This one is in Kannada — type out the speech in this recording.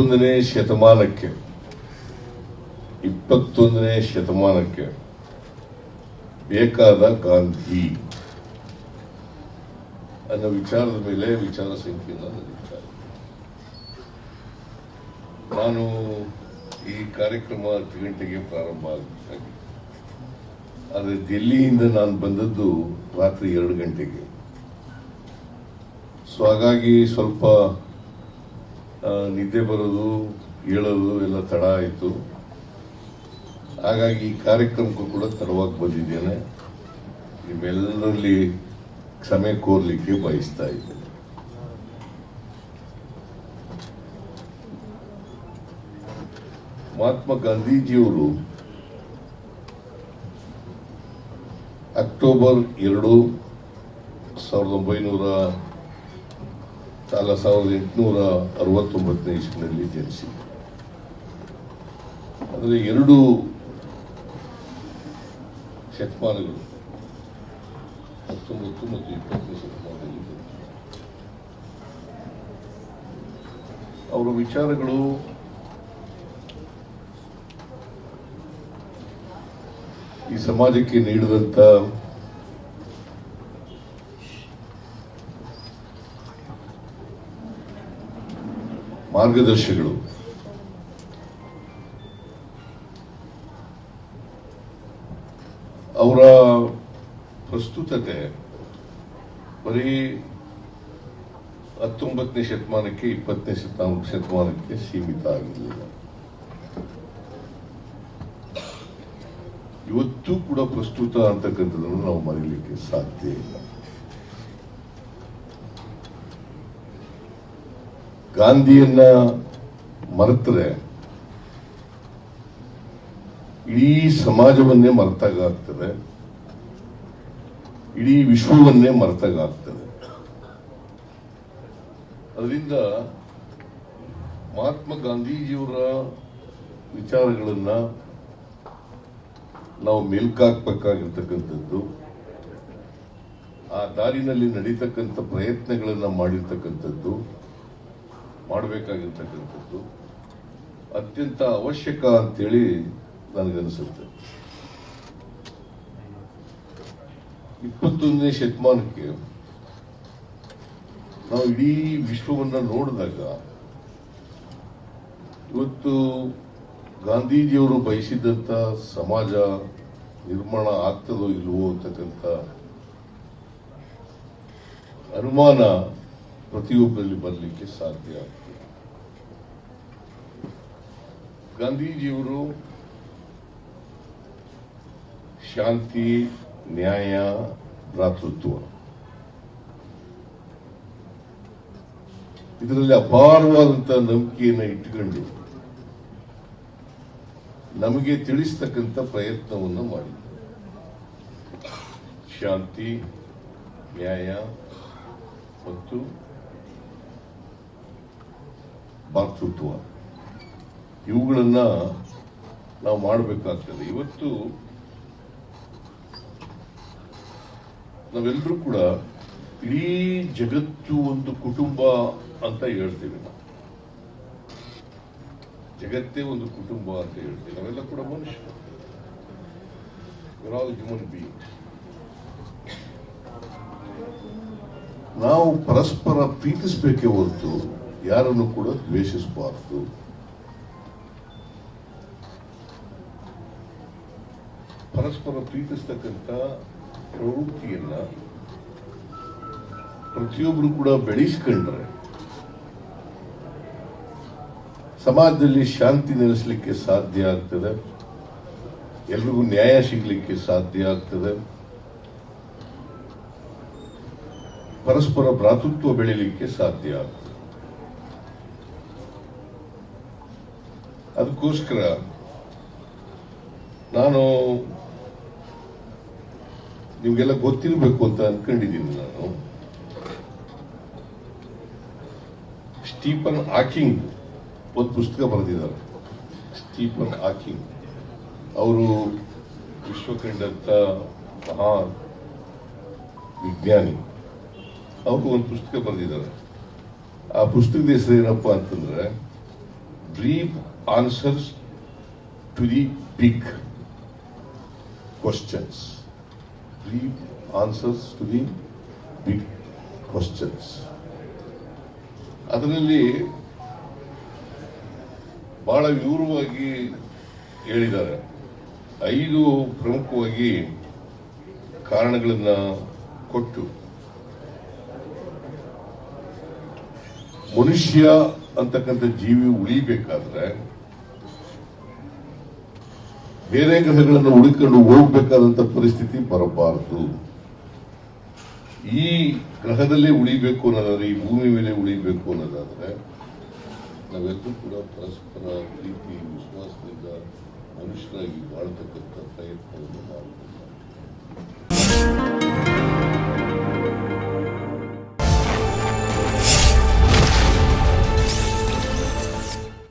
ಇಪ್ಪತ್ತೊಂದನೇ ಶತಮಾನಕ್ಕೆ. ಇಪ್ಪತ್ತೊಂದನೇ ಶತಮಾನಕ್ಕೆ ಬೇಕಾದ ಗಾಂಧಿ. ಅನ್ನೋ ವಿಚಾರದ ಮೇಲೆ ವಿಚಾರ ಸಂಕಿರಣ ನಡೀತಾರೆ ನಾನು ಈ ಕಾರ್ಯಕ್ರಮ ಹತ್ತು ಗಂಟೆಗೆ ಪ್ರಾರಂಭ ಆಗಬೇಕಾಗಿ ಆದರೆ ದಿಲ್ಲಿಯಿಂದ ನಾನು ಬಂದದ್ದು ರಾತ್ರಿ ಎರಡು ಗಂಟೆಗೆ. ಸೊ ಹಾಗಾಗಿ ಸ್ವಲ್ಪ ನಿದ್ದೆ ಬರೋದು ಹೇಳೋದು ಎಲ್ಲ ತಡ ಆಯಿತು. ಹಾಗಾಗಿ ಈ ಕಾರ್ಯಕ್ರಮಕ್ಕೂ ಕೂಡ ತಡವಾಗಿ ಬಂದಿದ್ದೇನೆ. ನಿಮ್ಮೆಲ್ಲರಲ್ಲಿ ಕ್ಷಮೆ ಕೋರ್ಲಿಕ್ಕೆ ಬಯಸ್ತಾ ಇದ್ದೇನೆ. ಮಹಾತ್ಮ ಗಾಂಧೀಜಿಯವರು ಅಕ್ಟೋಬರ್ ಎರಡು ಸಾವಿರದ ಒಂಬೈನೂರ ಅಲ್ಲ ಸಾವಿರದ ಎಂಟುನೂರ ಅರವತ್ತೊಂಬತ್ತನೇ ಇಸ್ವಿನಲ್ಲಿ ಜನಿಸಿ. ಅಂದರೆ ಎರಡು ಶತಮಾನಗಳು, ಹತ್ತೊಂಬತ್ತು ಮತ್ತು ಇಪ್ಪತ್ತನೇ ಶತಮಾನದಲ್ಲಿ ಅವರ ವಿಚಾರಗಳು ಈ ಸಮಾಜಕ್ಕೆ ನೀಡಿದಂತ ಮಾರ್ಗದರ್ಶಗಳು. ಅವರ ಪ್ರಸ್ತುತತೆ ಬರೀ ಹತ್ತೊಂಬತ್ತನೇ ಶತಮಾನಕ್ಕೆ ಇಪ್ಪತ್ತನೇ ಶತಮಾನ, ಶತಮಾನಕ್ಕೆ ಸೀಮಿತ ಆಗಿರಲಿಲ್ಲ. ಇವತ್ತು ಕೂಡ ಪ್ರಸ್ತುತ ಅಂತಕ್ಕಂಥದ್ದನ್ನು ನಾವು ಮರೀಲಿಕ್ಕೆ ಸಾಧ್ಯ ಇಲ್ಲ. ಗಾಂಧಿಯನ್ನ ಮರೆತರೆ, ಇಡೀ ಸಮಾಜವನ್ನೇ ಮರೆತಾಗ್ತದೆ ಇಡೀ ವಿಶ್ವವನ್ನೇ ಮರೆತಾಗ್ತದೆ ಅದರಿಂದ ಮಹಾತ್ಮ ಗಾಂಧೀಜಿಯವರ ವಿಚಾರಗಳನ್ನ ನಾವು ಮೇಲ್ಕಾಕ್ಬೇಕಾಗಿರ್ತಕ್ಕಂಥದ್ದು, ಆ ದಾರಿನಲ್ಲಿ ನಡೀತಕ್ಕಂಥ ಪ್ರಯತ್ನಗಳನ್ನ ಮಾಡಿರ್ತಕ್ಕಂಥದ್ದು ಮಾಡಬೇಕಾಗಿರ್ತಕ್ಕಂಥದ್ದು ಅತ್ಯಂತ ಅವಶ್ಯಕ ಅಂತೇಳಿ ನನಗನ್ಸುತ್ತೆ ಇಪ್ಪತ್ತೊಂದನೇ ಶತಮಾನಕ್ಕೆ ನಾವು ಇಡೀ ವಿಶ್ವವನ್ನ ನೋಡಿದಾಗ ಇವತ್ತು ಗಾಂಧೀಜಿಯವರು ಬಯಸಿದಂಥ ಸಮಾಜ ನಿರ್ಮಾಣ ಆಗ್ತದೋ ಇಲ್ವೋ ಅಂತಕ್ಕಂಥ ಅನುಮಾನ ಪ್ರತಿಯೊಬ್ಬರಲ್ಲಿ ಬರಲಿಕ್ಕೆ ಸಾಧ್ಯ ಆಗ್ತದೆ ಗಾಂಧೀಜಿಯವರು ಶಾಂತಿ, ನ್ಯಾಯ, ಭ್ರಾತೃತ್ವ. ಇದರಲ್ಲಿ ಅಪಾರವಾದಂಥ ನಂಬಿಕೆಯನ್ನು ಇಟ್ಟುಕೊಂಡು ನಮಗೆ ತಿಳಿಸ್ತಕ್ಕಂಥ ಪ್ರಯತ್ನವನ್ನು ಮಾಡಿ ಶಾಂತಿ, ನ್ಯಾಯ ಮತ್ತು ಭಾತೃತ್ವ ಇವುಗಳನ್ನ ನಾವು ಮಾಡಬೇಕಾಗ್ತದೆ. ಇವತ್ತು ನಾವೆಲ್ಲರೂ ಕೂಡ ಇಡೀ ಜಗತ್ತು ಒಂದು ಕುಟುಂಬ ಅಂತ ಹೇಳ್ತೀವಿ ನಾವು. ಜಗತ್ತೇ ಒಂದು ಕುಟುಂಬ ಅಂತ ಹೇಳ್ತೀವಿ. ನಾವೆಲ್ಲ ಕೂಡ ಮನುಷ್ಯ. ಹ್ಯೂಮನ್ ಬೀಯಿಂಗ್ಸ್ ನಾವು ಪರಸ್ಪರ ಪ್ರೀತಿಸಬೇಕೇ ಹೊರತು ಯಾರನ್ನು ಕೂಡ ದ್ವೇಷಿಸಬಾರದು. ಪರಸ್ಪರ ಪ್ರೀತಿಸ್ತಕ್ಕಂಥ ಪ್ರವೃತ್ತಿಯನ್ನ ಪ್ರತಿಯೊಬ್ಬರು ಕೂಡ ಬೆಳೆಸ್ಕೊಂಡ್ರೆ ಸಮಾಜದಲ್ಲಿ ಶಾಂತಿ ನೆಲೆಸಲಿಕ್ಕೆ ಸಾಧ್ಯ ಆಗ್ತದೆ. ಎಲ್ರಿಗೂ ನ್ಯಾಯ ಸಿಗಲಿಕ್ಕೆ ಸಾಧ್ಯ ಆಗ್ತದೆ. ಪರಸ್ಪರ ಭ್ರಾತೃತ್ವ ಬೆಳೀಲಿಕ್ಕೆ ಸಾಧ್ಯ ಆಗ್ತದೆ. ಅದಕ್ಕೋಸ್ಕರ ನಾನು ನಿಮ್ಗೆಲ್ಲ ಗೊತ್ತಿರಬೇಕು ಅಂತ ಅನ್ಕೊಂಡಿದ್ದೀನಿ ನಾನು. ಸ್ಟೀಫನ್ ಹಾಕಿಂಗ್ ಒಂದು ಪುಸ್ತಕ ಬರೆದಿದ್ದಾರೆ. Stephen Hawking. ಅವರು ವಿಶ್ವ ಮಹಾ ವಿಜ್ಞಾನಿ. ಅವರು ಒಂದು ಪುಸ್ತಕ ಬರೆದಿದ್ದಾರೆ. ಆ ಪುಸ್ತಕದ ಹೆಸರು ಏನಪ್ಪ ಅಂತಂದ್ರೆ brief answers to the big questions brief answers to the big questions. ಅದರಲ್ಲಿ ಬಹಳ ವಿವರವಾಗಿ ಹೇಳಿದ್ದಾರೆ ಐದು ಪ್ರಮುಖವಾಗಿ ಕಾರಣಗಳನ್ನು ಕೊಟ್ಟು ಮನುಷ್ಯ ಅಂತಕ್ಕಂಥ ಜೀವಿ ಉಳಿಬೇಕಾದ್ರೆ ಬೇರೆ ಗ್ರಹಗಳನ್ನು ಹುಡುಕೊಂಡು ಹೋಗಬೇಕಾದಂತ ಪರಿಸ್ಥಿತಿ ಬರಬಾರದು. ಈ ಗ್ರಹದಲ್ಲೇ ಉಳಿಬೇಕು ಅನ್ನೋದಾದ್ರೆ, ಈ ಭೂಮಿ ಮೇಲೆ ಉಳಿಬೇಕು ಅನ್ನೋದಾದ್ರೆ, ನಾವೆಲ್ಲರೂ ಕೂಡ ಪರಸ್ಪರ ಪ್ರೀತಿ, ವಿಶ್ವಾಸದಿಂದ ಮನುಷ್ಯರಾಗಿ ಬಾಳ್ತಕ್ಕಂಥ ಪ್ರಯತ್ನವನ್ನು ಮಾಡಬೇಕು.